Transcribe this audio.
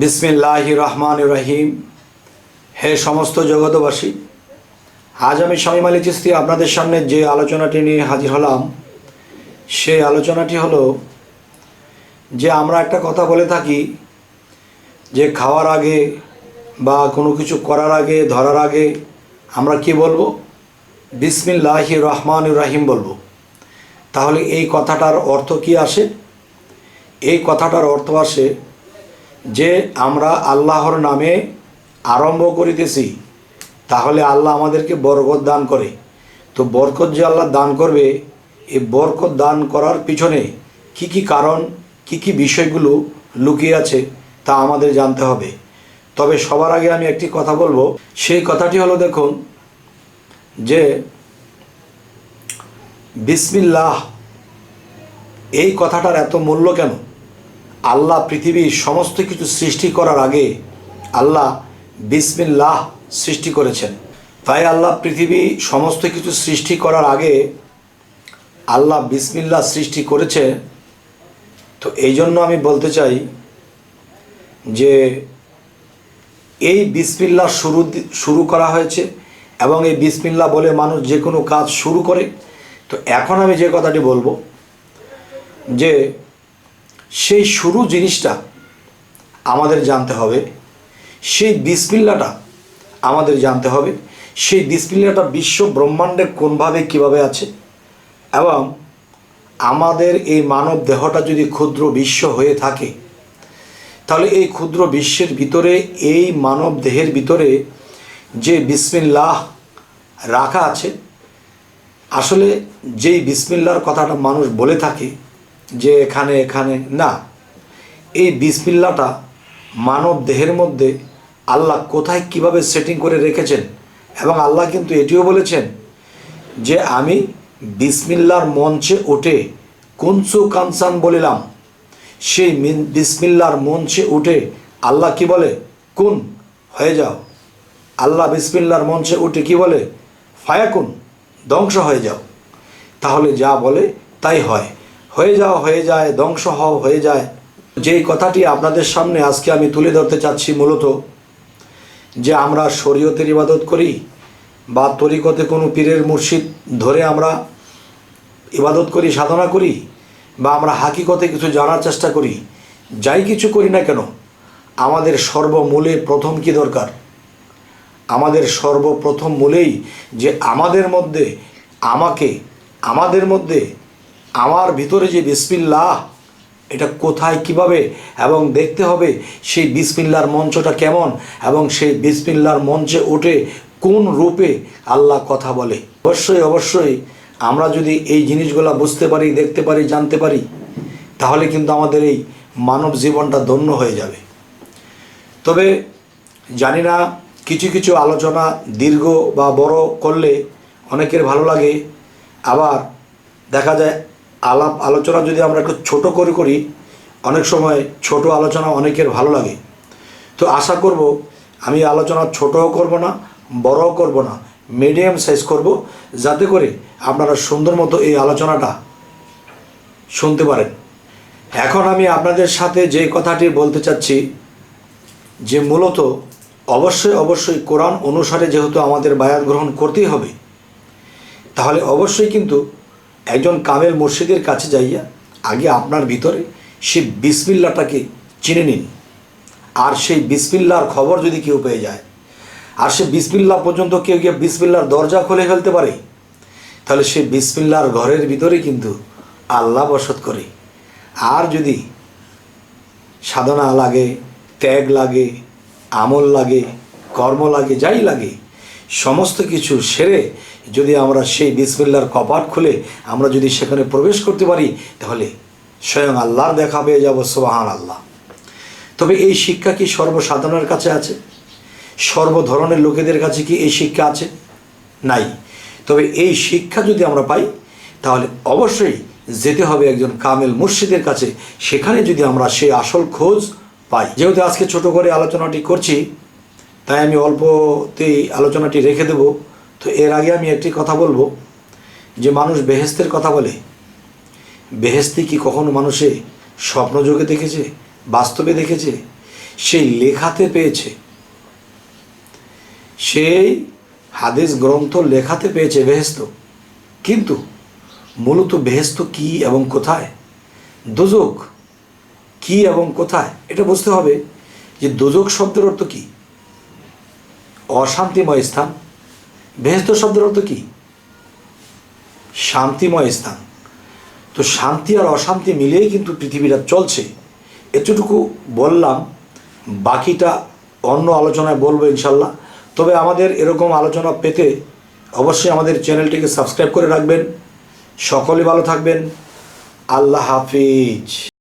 বিসমিল্লাহ রহমান রহিম। হে সমস্ত জগতবাসী আজ আমি স্বামী মালিক চিস্তি আপনাদের সামনে যে আলোচনাটি নিয়ে হাজির হলাম, সেই আলোচনাটি হলো যে আমরা একটা কথা বলে থাকি যে খাওয়ার আগে বা কোনো কিছু করার আগে, ধরার আগে আমরা কি বলব? বিসমিল্লাহ রহমান রাহিম বলব। তাহলে এই কথাটার অর্থ কি আসে? এই কথাটার অর্থ আসে যে আমরা আল্লাহর নামে আরম্ভ করিতেছি, তাহলে আল্লাহ আমাদেরকে বরকত দান করে। তো বরকত যে আল্লাহ দান করবে এই বরকত দান করার পিছনে কি কি কারণ, কি কি বিষয়গুলো লুকিয়ে আছে, তা আমাদের জানতে হবে। তবে সবার আগে আমি একটি কথা বলব। সেই কথাটি হলো, দেখুন, যে বিসমিল্লাহ, এই কথাটার এত মূল্য কেন? আল্লাহ পৃথিবীর সমস্ত কিছু সৃষ্টি করার আগে আল্লাহ বিসমিল্লাহ সৃষ্টি করেছেন। তাই আল্লাহ পৃথিবী সমস্ত কিছু সৃষ্টি করার আগে আল্লাহ বিসমিল্লাহ সৃষ্টি করেছে। তো এই জন্য আমি বলতে চাই যে এই বিসমিল্লাহ শুরু শুরু করা হয়েছে এবং এই বিসমিল্লাহ বলে মানুষ যে কোনো কাজ শুরু করে। তো এখন আমি যে কথাটি বলব যে সেই শুরু জিনিসটা আমাদের জানতে হবে, সেই বিসমিল্লাটা আমাদের জানতে হবে, সেই বিসমিল্লাটা বিশ্ব ব্রহ্মাণ্ডে কোনভাবে, কীভাবে আছে এবং আমাদের এই মানব দেহটা যদি ক্ষুদ্র বিশ্ব হয়ে থাকে, তাহলে এই ক্ষুদ্র বিশ্বের ভিতরে, এই মানব দেহের ভিতরে যে বিসমিল্লাহ রাখা আছে, আসলে যেই বিসমিল্লার কথাটা মানুষ বলে থাকে যে এখানে এখানে, না। এই বিসমিল্লাটা মানব দেহের মধ্যে আল্লাহ কোথায় কীভাবে সেটিং করে রেখেছেন এবং আল্লাহ কিন্তু এটিও বলেছেন যে আমি বিসমিল্লার মঞ্চে উঠে কুনসু কানসান বলিলাম। সেই বিসমিল্লার মঞ্চে উঠে আল্লাহ কি বলে? কুন, হয়ে যাও। আল্লাহ বিসমিল্লার মঞ্চে উঠে কি বলে? ফায়াকুন, ধ্বংস হয়ে যাও। তাহলে যা বলে তাই হয়। হয়ে যাও, হয়ে যায়, ধ্বংস হও, হয়ে যায়। যেই কথাটি আপনাদের সামনে আজকে আমি তুলে ধরতে চাচ্ছি মূলত, যে আমরা শরীয়তের ইবাদত করি বা তরিকতে কোনো পীরের মুর্শিদ ধরে আমরা ইবাদত করি, সাধনা করি, বা আমরা হাকিকতে কিছু জানার চেষ্টা করি, যাই কিছু করি না কেন, আমাদের সর্বমূলে প্রথম কি দরকার? আমাদের সর্বপ্রথম মূলেই যে আমাদের মধ্যে, আমাকে, আমাদের মধ্যে আমার ভিতরে যে বিসমিল্লাহ, এটা কোথায়, কীভাবে, এবং দেখতে হবে সেই বিসমিল্লার মঞ্চটা কেমন, এবং সেই বিসমিল্লার মঞ্চে ওঠে কোন রূপে আল্লাহ কথা বলে। অবশ্যই অবশ্যই আমরা যদি এই জিনিসগুলো বুঝতে পারি, দেখতে পারি, জানতে পারি, তাহলে কিন্তু আমাদের এই মানব জীবনটা ধন্য হয়ে যাবে। তবে জানি না, কিছু কিছু আলোচনা দীর্ঘ বা বড় করলে অনেকের ভালো লাগে, আবার দেখা যায় আলাপ আলোচনা যদি আমরা একটু ছোট করে করি, অনেক সময় ছোট আলোচনা অনেকের ভালো লাগে। তো আশা করব আমি আলোচনা ছোটও করব না, বড়ও করব না মিডিয়াম সাইজ করব, যাতে করে আপনারা সুন্দর মতো এই আলোচনাটা শুনতে পারেন। এখন আমি আপনাদের সাথে যে কথাটি বলতে চাচ্ছি, যে মূলত অবশ্যই অবশ্যই কোরআন অনুসারে যেহেতু আমাদের বায়াত গ্রহণ করতেই হবে, তাহলে অবশ্যই কিন্তু একজন কামেল মুর্শিদের কাছে যাইয়া আগে আপনার ভিতরে সে বিসমিল্লাটাকে চিনে নিন। আর সেই বিসমিল্লার খবর যদি কেউ পেয়ে যায়, আর সে বিসমিল্লা পর্যন্ত কেউ গিয়ে বিসমিল্লার দরজা খুলে ফেলতে পারে, তাহলে সে বিসমিল্লার ঘরের ভিতরে কিন্তু আল্লাহ বসত করে। আর যদি সাধনা লাগে, ত্যাগ লাগে, আমল লাগে, কর্ম লাগে, যাই লাগে সমস্ত কিছু সেরে যদি আমরা সেই বিসমিল্লার কপাট খুলে আমরা যদি সেখানে প্রবেশ করতে পারি, তাহলে স্বয়ং আল্লাহর দেখা পেয়ে যাব সোহান আল্লাহ তবে এই শিক্ষা কি সর্বসাধারণের কাছে আছে? সর্ব ধরনের লোকেদের কাছে কি এই শিক্ষা আছে? নাই। তবে এই শিক্ষা যদি আমরা পাই, তাহলে অবশ্যই যেতে হবে একজন কামেল মুর্শিদের কাছে। সেখানে যদি আমরা সেই আসল খোঁজ পাই। যেহেতু আজকে ছোট করে আলোচনাটি করছি তাই আমি অল্পতেই আলোচনাটি রেখে দেব। তো এর আগে আমি একটি কথা বলব যে মানুষ বেহেস্তের কথা বলে। বেহেস্তি কি কখনো মানুষে স্বপ্নযোগে দেখেছে, বাস্তবে দেখেছে? সেই লেখাতে পেয়েছে। সেই হাদিস গ্রন্থ লেখাতে পেয়েছে বেহেস্ত। কিন্তু মূলত বেহেস্ত কি এবং কোথায়? দোজক কি এবং কোথায়? এটা বুঝতে হবে যে দোজক শব্দের অর্থ কি? অশান্তিময় স্থান। বেহেস্ত শব্দের অর্থ কি? শান্তিময় স্থান। তো শান্তি আর অশান্তি মিলেই কিন্তু পৃথিবীটা চলছে। এতটুকু বললাম, বাকিটা অন্য আলোচনায় বলব ইনশাল্লাহ। তবে আমাদের এরকম আলোচনা পেতে অবশ্যই আমাদের চ্যানেলটিকে সাবস্ক্রাইব করে রাখবেন। সকলে ভালো থাকবেন। আল্লাহ হাফিজ।